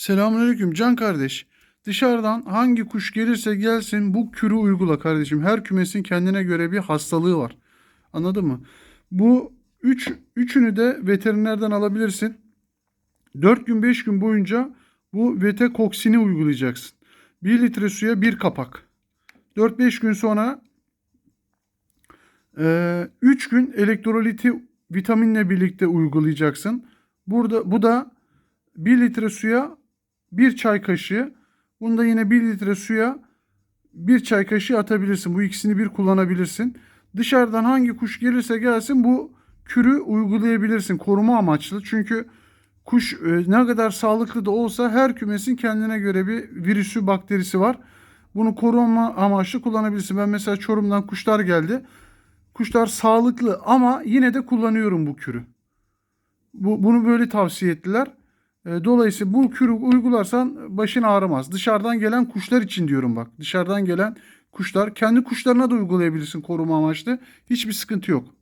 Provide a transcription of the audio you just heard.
Selamünaleyküm Can kardeş. Dışarıdan hangi kuş gelirse gelsin bu kürü uygula kardeşim. Her kümesin kendine göre bir hastalığı var. Anladın mı? Bu üç, üçünü de veterinerden alabilirsin. 4 gün 5 gün boyunca bu vetekoksini uygulayacaksın. 1 litre suya bir kapak. 4-5 gün sonra 3 gün elektroliti vitaminle birlikte uygulayacaksın. Burada bu da 1 litre suya 1 çay kaşığı. Bunda yine 1 litre suya 1 çay kaşığı atabilirsin. Bu ikisini bir kullanabilirsin. Dışarıdan hangi kuş gelirse gelsin bu kürü uygulayabilirsin koruma amaçlı. Çünkü kuş e, ne kadar sağlıklı da olsa her kümesin kendine göre bir virüsü, bakterisi var. Bunu koruma amaçlı kullanabilirsin. Ben mesela Çorum'dan kuşlar geldi. Kuşlar sağlıklı ama yine de kullanıyorum bu kürü. Bu, bunu böyle tavsiye ettiler. E, Dolayısıyla bu kürü uygularsan başın ağrımaz. Dışarıdan gelen kuşlar için diyorum bak. Dışarıdan gelen kuşlar kendi kuşlarına da uygulayabilirsin koruma amaçlı. Hiçbir sıkıntı yok.